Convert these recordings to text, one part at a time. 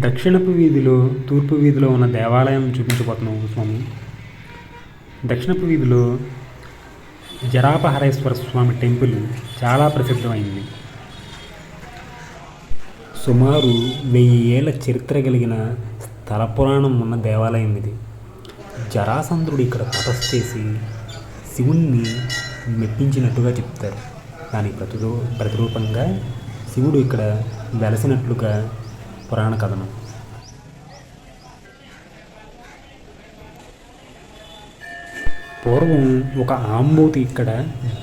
దక్షిణపు వీధిలో తూర్పు వీధిలో ఉన్న దేవాలయం చూపించబోతున్నాం స్వామి. దక్షిణపు వీధిలో జరాపహరేశ్వర స్వామి టెంపుల్ చాలా ప్రసిద్ధమైంది. సుమారు వెయ్యి ఏళ్ళ చరిత్ర కలిగిన స్థల పురాణం ఉన్న దేవాలయం ఇది. జరాసంద్రుడు ఇక్కడ తపస్సు చేసి శివుణ్ణి మెప్పించినట్టుగా చెప్తారు. దానికి ప్రతిరూ ప్రతిరూపంగా శివుడు ఇక్కడ వెలసినట్లుగా పురాణ కథనం. పూర్వం ఒక ఆంబూతి ఇక్కడ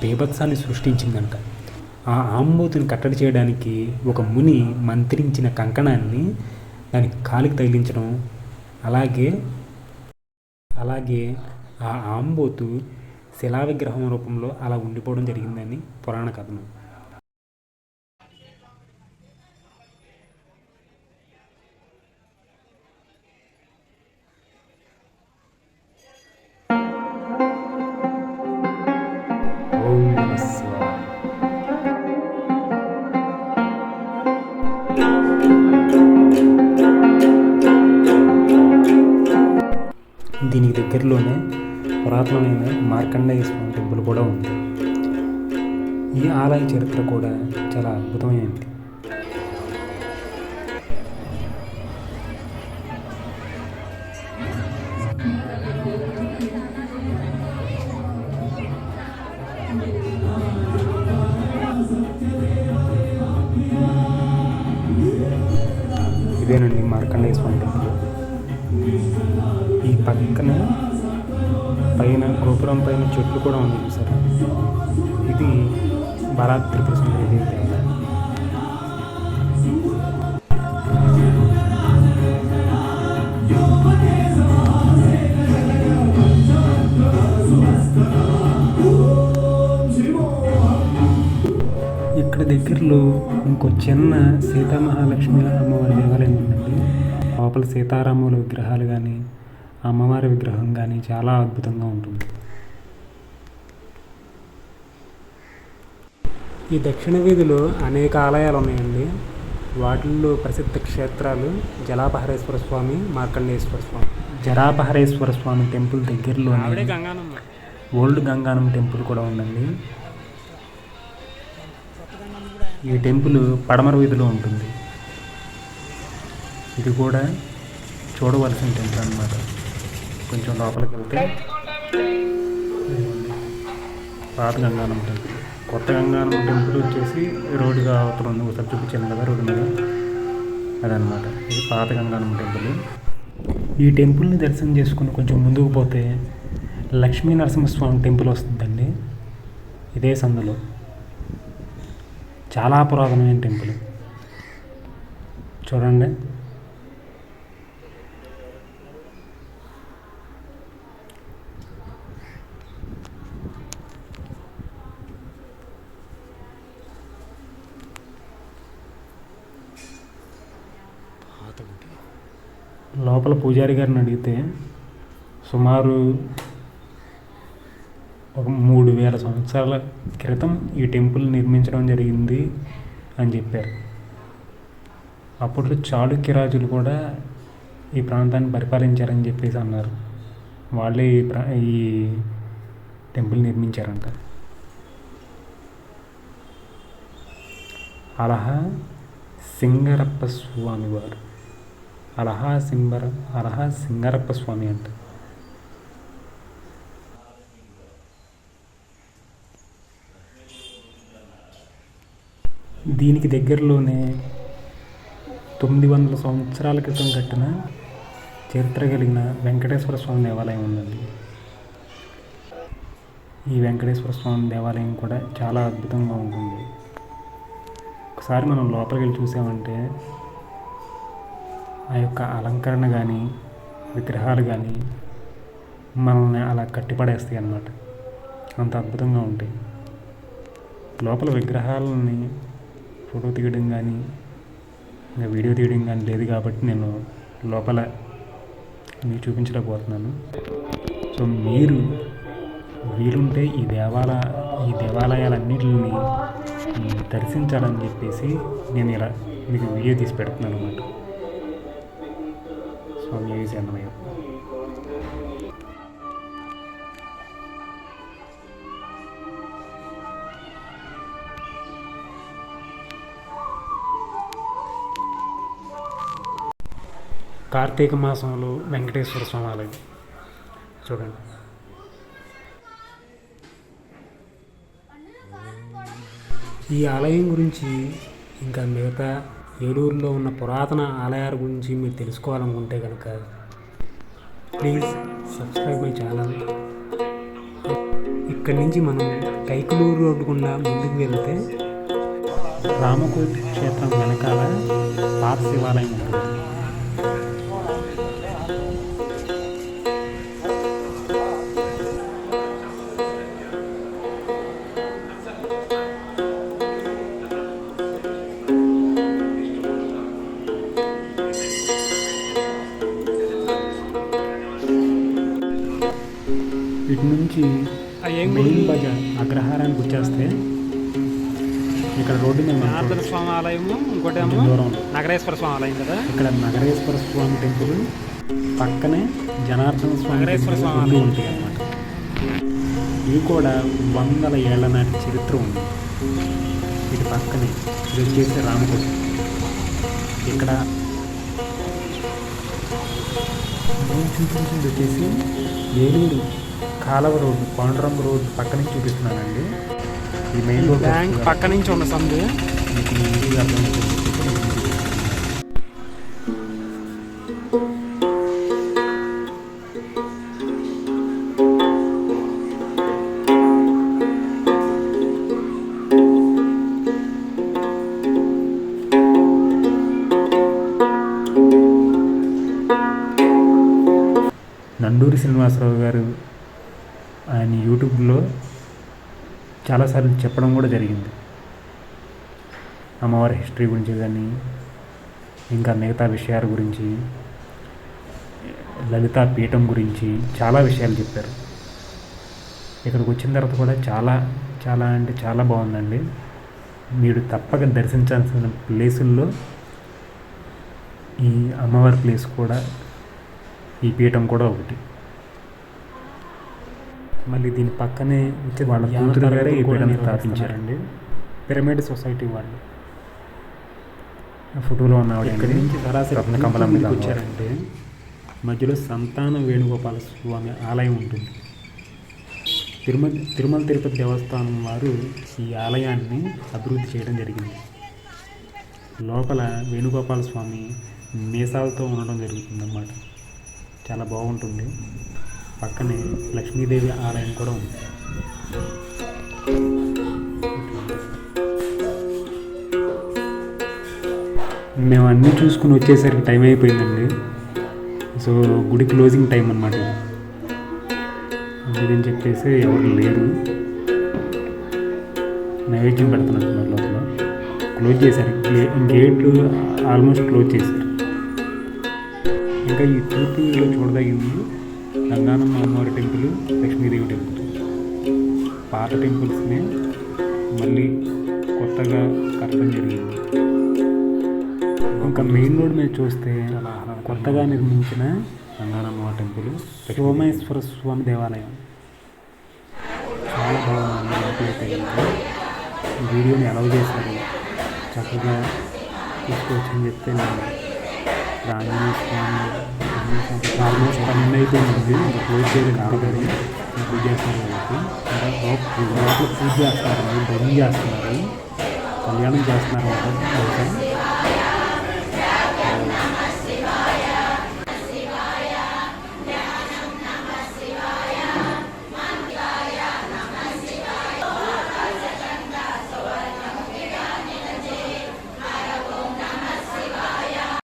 బీభత్సాన్ని సృష్టించిందంట. ఆ ఆంబూతిని కట్టడి చేయడానికి ఒక ముని మంత్రించిన కంకణాన్ని దాని కాలికి తగిలించడం అలాగే అలాగే ఆ ఆంబోతు శిలా విగ్రహం రూపంలో అలా ఉండిపోవడం జరిగిందని పురాణ కథనం. మార్కండేయ స్వామి టెంపుల్ కూడా ఉంది. ఈ ఆలయ చరిత్ర కూడా చాలా అద్భుతమైనది. ఇదేనండి మార్కండేయ స్వామి టెంపుల్. ఈ పక్కన పైన గోపురం పైన చెట్లు కూడా ఉంది సార్. ఇది బరాత్ త్రిపుర సుందరి ఇక్కడ దగ్గరలో ఇంకో చిన్న సీతామహాలక్ష్మి అమ్మవారి దేవాలయం ఉందండి. లోపల సీతారాముల విగ్రహాలు కానీ అమ్మవారి విగ్రహం కానీ చాలా అద్భుతంగా ఉంటుంది. ఈ దక్షిణ వీధిలో అనేక ఆలయాలు ఉన్నాయండి. వాటిల్లో ప్రసిద్ధ క్షేత్రాలు జలాపహరేశ్వర స్వామి మార్కండేశ్వర స్వామి జలాపహరేశ్వర స్వామి టెంపుల్ దగ్గరలో ఓల్డ్ గంగానం టెంపుల్ కూడా ఉందండి. ఈ టెంపుల్ పడమర వీధిలో ఉంటుంది. ఇది కూడా చూడవలసిన టెంపుల్ అన్నమాట. కొంచెం లోపలికి వెళ్తే పాత గంగానం టెంపుల్. కొత్త గంగానం టెంపుల్ వచ్చేసి రోడ్డుగా అవతల ఉంది. ఒకసారి చూపించాను కదా రోడ్డు మీద. అదనమాట ఇది పాత గంగానం టెంపుల్. ఈ టెంపుల్ని దర్శనం చేసుకుని కొంచెం ముందుకు పోతే లక్ష్మీ నరసింహస్వామి టెంపుల్ వస్తుందండి. ఇదే సందులో. చాలా పురాతనమైన టెంపుల్. చూడండి. లోపల పూజారి గారిని అడిగితే సుమారు ఒక మూడు వేల సంవత్సరాల క్రితం ఈ టెంపుల్ నిర్మించడం జరిగింది అని చెప్పారు. అప్పట్లో చాళుక్య రాజులు కూడా ఈ ప్రాంతాన్ని పరిపాలించారని చెప్పేసి అన్నారు. వాళ్ళే ఈ ప్రా ఈ టెంపుల్ నిర్మించారంట. అలహా సింగరప్ప స్వామి వారు అలహా సింబర అలహా సింగరప్ప స్వామి అంట. దీనికి దగ్గరలోనే తొమ్మిది వందల సంవత్సరాల క్రితం కట్టిన చరిత్ర కలిగిన వెంకటేశ్వర స్వామి దేవాలయం ఉందండి. ఈ వెంకటేశ్వర స్వామి దేవాలయం కూడా చాలా అద్భుతంగా ఉంటుంది. ఒకసారి మనం లోపలికి వెళ్ళి చూసామంటే ఆ యొక్క అలంకరణ కానీ విగ్రహాలు కానీ మనల్ని అలా కట్టిపడేస్తాయి అన్నమాట. అంత అద్భుతంగా ఉంటాయి. లోపల విగ్రహాలని ఫోటో తీయడం కానీ ఇంకా వీడియో తీయడం కానీ లేదు కాబట్టి నేను లోపల మీకు చూపించలేకపోతున్నాను. సో మీరు వీలుంటే ఈ దేవాల ఈ దేవాలయాలన్నిటిని దర్శించాలని చెప్పేసి నేను ఇలా మీకు వీడియో తీసి పెడుతున్నాను అన్నమాట. అన్నమయ్య కార్తీక మాసంలో వెంకటేశ్వర స్వామి ఆలయం. చూడండి. ఈ ఆలయం గురించి ఇంకా మిగతా ఏలూరులో ఉన్న పురాతన ఆలయాల గురించి మీరు తెలుసుకోవాలనుకుంటే కనుక ప్లీజ్ సబ్స్క్రైబ్ మై ఛానల్. ఇక్కడి నుంచి మనం కైకలూరు రోడ్డు గుండా ముందుకు వెళ్తే రామకోటి క్షేత్రం వెనకాల పాత శివాలయం ఉంటుంది. మెయిన్ బజార్ అగ్రహారానికి వచ్చేస్తే ఇక్కడ రోడ్డు మీద జనార్దన స్వామి ఆలయము ఇంకోటేమో నగరేశ్వర స్వామి ఆలయం కదా? ఇక్కడ నగరేశ్వర స్వామి టెంపుల్ పక్కనే జనార్దన స్వామి నగరేశ్వర స్వామి ఆలయం. ఉంటాయి అన్నమాట. ఇవి కూడా వందల ఏళ్ళ నాటి చరిత్ర ఉంది. ఇది పక్కనే ఇది వచ్చేసి రామకోటి ఇక్కడ చూపించింది వచ్చేసి ఏలూరు కాలవ రోడ్డు పాండురం రోడ్డు పక్క నుంచి చూపిస్తున్నానండి. ఈ మెయిన్ రోడ్ బ్యాంక్ పక్క నుంచి ఉన్న సందు. మీకు ఈజీగా అర్థమవుతుంది నండూరి శ్రీనివాసరావు గారు ఆయన యూట్యూబ్లో చాలాసార్లు చెప్పడం కూడా జరిగింది. అమ్మవారి హిస్టరీ గురించి కానీ ఇంకా మిగతా విషయాల గురించి లలితా పీఠం గురించి చాలా విషయాలు చెప్పారు. ఇక్కడికి వచ్చిన తర్వాత కూడా చాలా చాలా అంటే చాలా బాగుందండి. మీరు తప్పక దర్శించాల్సిన ప్లేసుల్లో ఈ అమ్మవారి ప్లేస్ కూడా ఈ పీఠం కూడా ఒకటి. మళ్ళీ దీని పక్కనే వచ్చి వాళ్ళ కూతురు గారే ఈ పీఠం స్థాపించారండి పిరమిడ్ సొసైటీ వాళ్ళు. ఫోటోలో ఉన్న ఆవిడ ఇక్కడి నుంచి సరాసరి కమలం మీద వచ్చారంటే మధ్యలో సంతాన వేణుగోపాల స్వామి ఆలయం ఉంటుంది. తిరుమల తిరుమల తిరుపతి దేవస్థానం వారు ఈ ఆలయాన్ని అభివృద్ధి చేయడం జరిగింది. లోపల వేణుగోపాల స్వామి మీసాలతో ఉండడం జరుగుతుందన్నమాట. చాలా బాగుంటుంది. పక్కనే లక్ష్మీదేవి ఆలయం కూడా ఉంది. మేము అన్నీ చూసుకుని వచ్చేసరికి టైం అయిపోయిందండి. సో గుడి క్లోజింగ్ టైం అనమాట అందుకని చెప్పేసి ఎవరు లేరు. నైవేద్యం పెడుతున్నట్టున్నారు లోపల. క్లోజ్ చేశారు. గేట్లు ఆల్మోస్ట్ క్లోజ్ చేశారు. ఇంకా ఈ తూర్పు చూడదగింది గంగానమ్మ అమ్మవారి టెంపుల్ లక్ష్మీదేవి టెంపుల్. పాత టెంపుల్స్ని మళ్ళీ కొత్తగా కట్టడం జరిగింది. ఇంకా మెయిన్ రోడ్ మీద చూస్తే కొత్తగా నిర్మించిన గంగానమ్మ టెంపుల్ సోమేశ్వర స్వామి దేవాలయం. చాలా బాగుంది. వీడియోని అలౌ చేశారు. చక్కగా తీసుకొచ్చని చెప్తే నేను. ఇక్కడ స్వామి ఆల్మోస్ట్ పన్నెండు అయిపోయింది ఇంకా క్లోజ్ చేయడం కాదు పూజ చేస్తున్నారు కాబట్టి ఇంకా లోపల లోపల పూజ చేస్తున్నారు భజన చేస్తున్నారు కళ్యాణం చేస్తున్నారు బహుశా